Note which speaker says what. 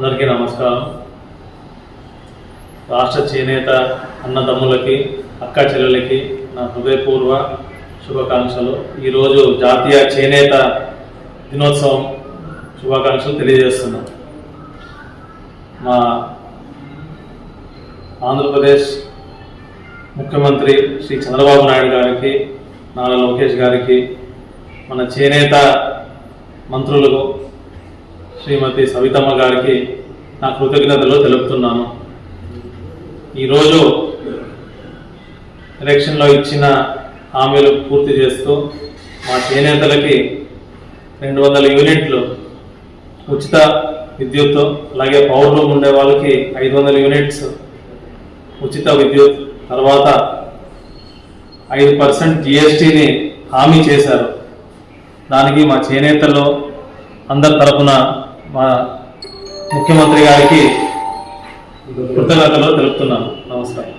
Speaker 1: అందరికీ నమస్కారం. రాష్ట్ర చేనేత అన్నదమ్ములకి అక్క చెల్లెలకి నా హృదయపూర్వ శుభాకాంక్షలు. ఈరోజు జాతీయ చేనేత దినోత్సవం శుభాకాంక్షలు తెలియజేస్తున్నాం. మా ఆంధ్రప్రదేశ్ ముఖ్యమంత్రి శ్రీ చంద్రబాబు నాయుడు గారికి నారా లోకేష్ గారికి మన చేనేత మంత్రులకు శ్రీమతి సవితమ్మ గారికి నా కృతజ్ఞతలు తెలుపుతున్నాను. ఈరోజు ఎలక్షన్లో ఇచ్చిన హామీలు పూర్తి చేస్తూ మా చేనేతలకి రెండు వందల యూనిట్లు ఉచిత విద్యుత్ అలాగే పవర్ రూమ్ ఉండే వాళ్ళకి ఐదు వందల యూనిట్స్ ఉచిత విద్యుత్. తర్వాత ఐదు పర్సెంట్ జిఎస్టీని హామీ చేశారు. దానికి మా చేనేతలు అందరి తరపున మా ముఖ్యమంత్రి గారికి కృతజ్ఞతలు తెలుపుతున్నాను. నమస్కారం.